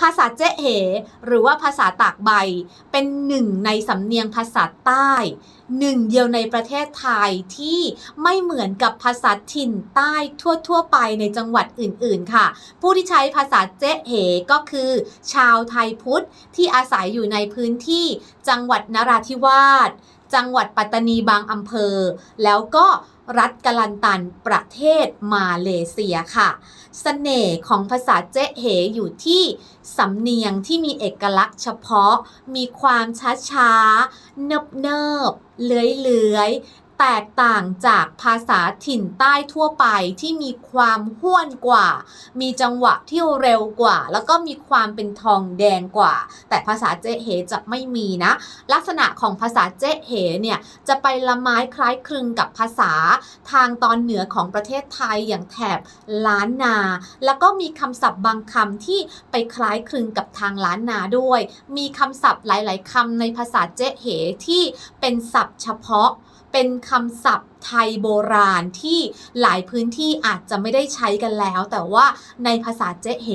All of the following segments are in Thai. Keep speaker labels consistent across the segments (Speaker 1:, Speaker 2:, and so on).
Speaker 1: ภาษาเจ๊เหหรือว่าภาษาตากใบ เป็นหนึ่งในสำเนียงภาษาใต้หนึ่งเดียวในประเทศไทยที่ไม่เหมือนกับภาษาถิ่นใต้ทั่ว ๆ ไปในจังหวัดอื่น ๆ ค่ะ ผู้ที่ใช้ภาษาเจ๊เหก็คือ ชาวไทยพุทธที่อาศัยอยู่ในพื้นที่จังหวัดนราธิวาสจังหวัดปัตตานีบางอำเภอ แล้วก็ รัฐกลันตันประเทศมาเลเซียค่ะเสน่ห์ของภาษาเจ๊เหอยู่ที่สำเนียงที่มีเอกลักษณ์เฉพาะ มีความช้าช้าเนิบเนิบเลื้อยเลื้อย แตกต่างจากภาษาถิ่นใต้ทั่วไปที่มีความห้วนกว่า มีจังหวะที่เร็วกว่า แล้วก็มีความเป็นทองแดงกว่า แต่ภาษาเจ๊เหจะไม่มีนะ ลักษณะของภาษาเจ๊เหเนี่ยจะไปละไม้คล้ายคลึงกับภาษาทางตอนเหนือของประเทศไทยอย่างแถบล้านนา แล้วก็มีคำศัพท์บางคำที่ไปคล้ายคลึงกับทางล้านนาด้วย มีคำศัพท์หลาย ๆคำในภาษาเจ๊เหที่เป็นศัพท์เฉพาะ เป็นคำศัพท์ไทยโบราณที่หลายพื้นที่อาจจะไม่ได้ใช้กันแล้ว แต่ว่าในภาษาเจ๊เห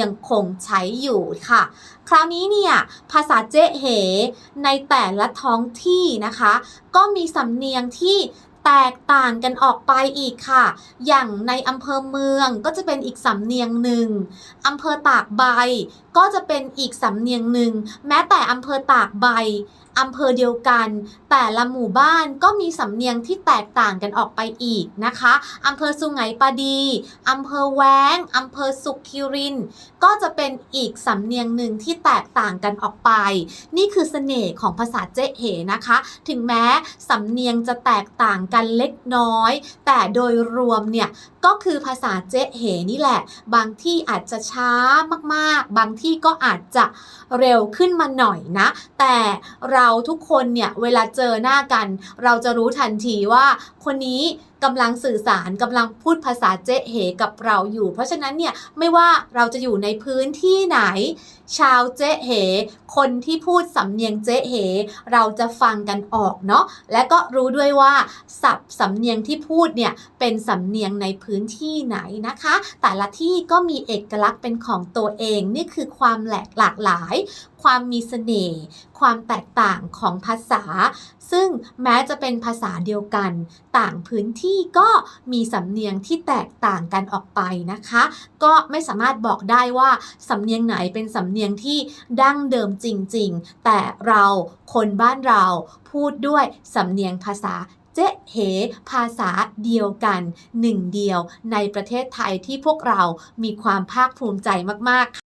Speaker 1: ยังคงใช้อยู่ค่ะ คราวนี้เนี่ยภาษาเจ๊เหในแต่ละท้องที่นะคะ ก็มีสำเนียงที่ แตกต่างกันออกไปอีกค่ะ อย่างในอำเภอเมืองก็จะเป็นอีกสำเนียงหนึ่งอำเภอตากใบ ก็จะเป็นอีกสำเนียงหนึ่ง แม้แต่อำเภอตากใบอำเภอเดียวกัน แต่ละหมู่บ้านก็มีสำเนียงที่แตกต่างกันออกไปอีกนะคะอำเภอสุไหงปาดีอำเภอแว้งอำเภอสุขคิริน ก็จะเป็นอีกสำเนียงหนึ่งที่แตกต่างกันออกไป นี่คือเสน่ห์ของภาษาเจ๊เหนะคะ ถึงแม้สำเนียงจะแตกต่างกันเล็กน้อย แต่โดยรวมเนี่ย ก็คือภาษาเจ๊เหนี่แหละ บางที่อาจจะช้ามากๆ บางที่ก็อาจจะเร็วขึ้นมาหน่อยนะ แต่เราทุกคนเนี่ยเวลาเจอหน้ากัน เราจะรู้ทันทีว่าคนนี้กำลังสื่อสารกำลังพูดภาษาเจ๊เหกับเราอยู่ เพราะฉะนั้นเนี่ยไม่ว่าเราจะอยู่ในพื้นที่ไหน ชาวเจ๊เห คนที่พูดสำเนียงเจ๊เห เราจะฟังกันออกเนาะและก็รู้ด้วยว่าศัพท์สำเนียงที่พูดเนี่ยเป็นสำเนียงในพื้นื้นที่ไหนนะคะ แต่ละที่ก็มีเอกลักษณ์เป็นของตัวเอง นี่คือความแหลกหลากหลาย ความมีเสน่ห์ความแตกต่างของภาษา ซึ่งแม้จะเป็นภาษาเดียวกัน ต่างพื้นที่ก็มีสำเนียงที่แตกต่างกันออกไปนะคะ ก็ไม่สามารถบอกได้ว่าสำเนียงไหนเป็นสำเนียงที่ดั้งเดิมจริง ๆ แต่เราคนบ้านเราพูดด้วยสำเนียงภาษา เจ๊เหภาษาเดียวกันหนึ่งเดียวในประเทศไทยที่พวกเรามีความภาคภูมิใจมากๆ